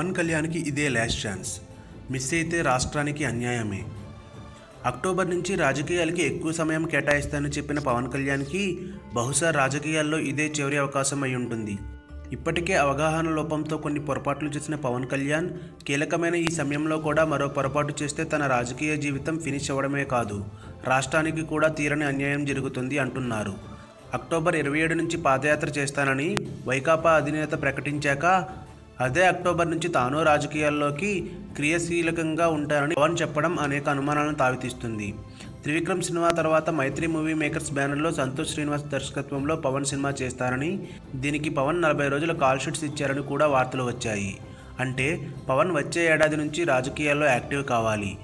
పవన్ కళ్యాణ్కి ఇదే last chance miss అయితే రాష్ట్రానికి అన్యాయమే. అక్టోబర్ నుంచి రాజకీయాలకి ఎక్కువ సమయం కేటాయిస్తానని చెప్పిన పవన్ కళ్యాణ్కి బహుశా రాజకీయాల్లో ఇదే చివరి అవకాశం అయి ఉంటుంది. ఇప్పటికే అవగాహన లోపంతో కొన్ని పొరపాట్లు చేసిన పవన్ కళ్యాణ్ కీలకమైన ఈ సమయంలో కూడా మరో పొరపాటు చేస్తే తన రాజకీయ జీవితం ఫినిష్ అవ్వడమే కాదు రాష్ట్రానికి కూడా తీరని అన్యాయం జరుగుతుంది అంటున్నారు. అక్టోబర్ ఇరవై ఏడు నుంచి పాదయాత్ర చేస్తానని వైకాపా అధినేత ప్రకటించాక అదే అక్టోబర్ నుంచి తాను రాజకీయాల్లోకి క్రియాశీలకంగా ఉంటానని పవన్ చెప్పడం అనేక అనుమానాలను తావితీస్తుంది. త్రివిక్రమ్ సినిమా తర్వాత మైత్రి మూవీ మేకర్స్ బ్యానర్లో సంతోష్ శ్రీనివాస్ దర్శకత్వంలో పవన్ సినిమా చేస్తారని దీనికి పవన్ నలభై రోజుల కాల్ షీట్స్ ఇచ్చారని కూడా వార్తలు వచ్చాయి. అంటే పవన్ వచ్చే ఏడాది నుంచి రాజకీయాల్లో యాక్టివ్ కావాలి.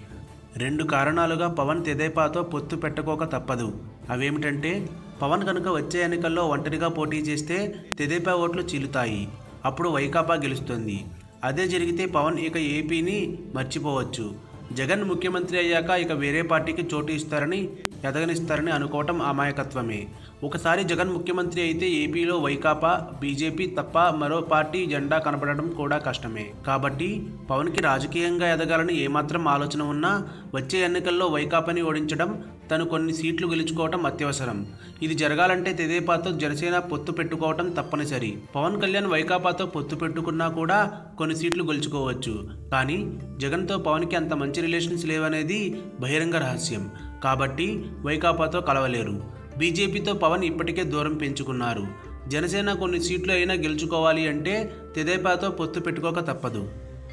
రెండు కారణాలుగా పవన్ తెదేపాతో పొత్తు పెట్టుకోక తప్పదు. అవేమిటంటే పవన్ కనుక వచ్చే ఎన్నికల్లో ఒంటరిగా పోటీ చేస్తే తెదేపా ఓట్లు చీలుతాయి. అప్పుడు వైకాపా గెలుస్తుంది. అదే జరిగితే పవన్ ఇక ఏపీని మర్చిపోవచ్చు. జగన్ ముఖ్యమంత్రి అయ్యాక ఇక వేరే పార్టీకి చోటు ఇస్తారని ఎదగనిస్తారని అనుకోవటం అమాయకత్వమే. ఒకసారి జగన్ ముఖ్యమంత్రి అయితే ఏపీలో వైకాపా బీజేపీ తప్ప మరో పార్టీ జెండా కనపడడం కూడా కష్టమే. కాబట్టి పవన్కి రాజకీయంగా ఎదగాలని ఏమాత్రం ఆలోచన ఉన్నా వచ్చే ఎన్నికల్లో వైకాపాని ఓడించడం తను కొన్ని సీట్లు గెలుచుకోవటం అత్యవసరం. ఇది జరగాలంటే తెదేపాతో జనసేన పొత్తు పెట్టుకోవటం తప్పనిసరి. పవన్ కళ్యాణ్ వైకాపాతో పొత్తు పెట్టుకున్నా కూడా కొన్ని సీట్లు గెలుచుకోవచ్చు. కానీ జగన్తో పవన్కి అంత మంచి రిలేషన్స్ లేవనేది బహిరంగ రహస్యం. కాబట్టి వైకాపాతో కలవలేరు. బీజేపీతో పవన్ ఇప్పటికే దూరం పెంచుకున్నారు. జనసేన కొన్ని సీట్లు అయినా గెలుచుకోవాలి అంటే తెదేపాతో పొత్తు పెట్టుకోక తప్పదు.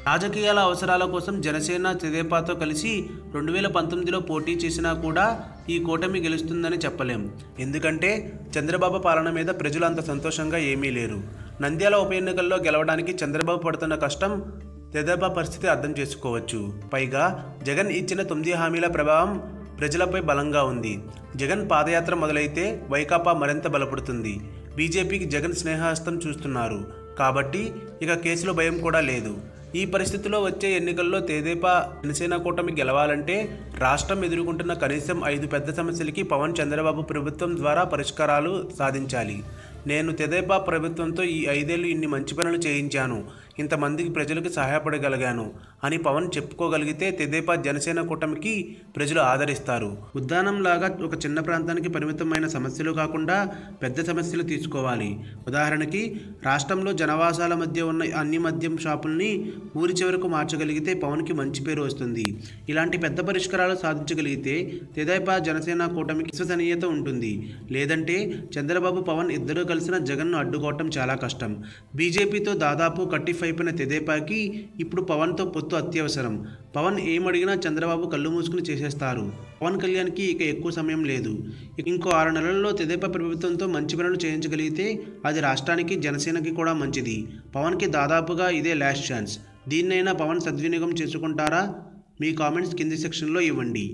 రాజకీయాల అవసరాల కోసం జనసేన తెదేపాతో కలిసి రెండు వేల పంతొమ్మిదిలో పోటీ చేసినా కూడా ఈ కూటమి గెలుస్తుందని చెప్పలేం. ఎందుకంటే చంద్రబాబు పాలన మీద ప్రజలు అంత సంతోషంగా ఏమీ లేరు. నంద్యాల ఉప ఎన్నికల్లో గెలవడానికి చంద్రబాబు పడుతున్న కష్టం తెదేపా పరిస్థితి అర్థం చేసుకోవచ్చు. పైగా జగన్ ఇచ్చిన తొమ్మిది హామీల ప్రభావం ప్రజలపై బలంగా ఉంది. జగన్ పాదయాత్ర మొదలైతే వైకాపా మరింత బలపడుతుంది. బీజేపీకి జగన్ స్నేహహస్తం చూస్తున్నారు. కాబట్టి ఇక కేసులో భయం కూడా లేదు. ఈ పరిస్థితిలో వచ్చే ఎన్నికల్లో తేదేపా జనసేన కూటమి గెలవాలంటే రాష్ట్రం ఎదుర్కొంటున్న కనీసం ఐదు పెద్ద సమస్యలకి పవన్ చంద్రబాబు ప్రభుత్వం ద్వారా పరిష్కారాలు సాధించాలి. నేను తెదేపా ప్రభుత్వంతో ఈ ఐదేళ్ళు ఇన్ని మంచి పనులు చేయించాను. ఇంతమందికి ప్రజలకు సహాయపడగలిగాను అని పవన్ చెప్పుకోగలిగితే తెదేపా జనసేన కూటమికి ప్రజలు ఆదరిస్తారు. ఉద్దానంలాగా ఒక చిన్న ప్రాంతానికి పరిమితమైన సమస్యలు కాకుండా పెద్ద సమస్యలు తీసుకోవాలి. ఉదాహరణకి రాష్ట్రంలో జనవాసాల మధ్య ఉన్న అన్ని మద్యం షాపుల్ని ఊరి చివరకు మార్చగలిగితే పవన్కి మంచి పేరు వస్తుంది. ఇలాంటి పెద్ద పరిష్కారాలు సాధించగలిగితే తెదేపా జనసేన కూటమికి విశ్వసనీయత ఉంటుంది. లేదంటే చంద్రబాబు పవన్ ఇద్దరు కలిసిన జగన్ను అడ్డుకోవటం చాలా కష్టం. బీజేపీతో దాదాపు కట్టిఫైపోయిన తెదేపాకి ఇప్పుడు పవన్తో పొత్తు అత్యవసరం. పవన్ ఏమడిగినా చంద్రబాబు కళ్ళు మూసుకుని చేసేస్తారు. పవన్ కళ్యాణ్కి ఇక ఎక్కువ సమయం లేదు. ఇంకో ఆరు నెలల్లో తెదేపా ప్రభుత్వంతో మంచి పనులు చేయించగలిగితే అది రాష్ట్రానికి జనసేనకి కూడా మంచిది. పవన్కి దాదాపుగా ఇదే లాస్ట్ ఛాన్స్. దీన్నైనా పవన్ సద్వినియోగం చేసుకుంటారా? మీ కామెంట్స్ కింది సెక్షన్లో ఇవ్వండి.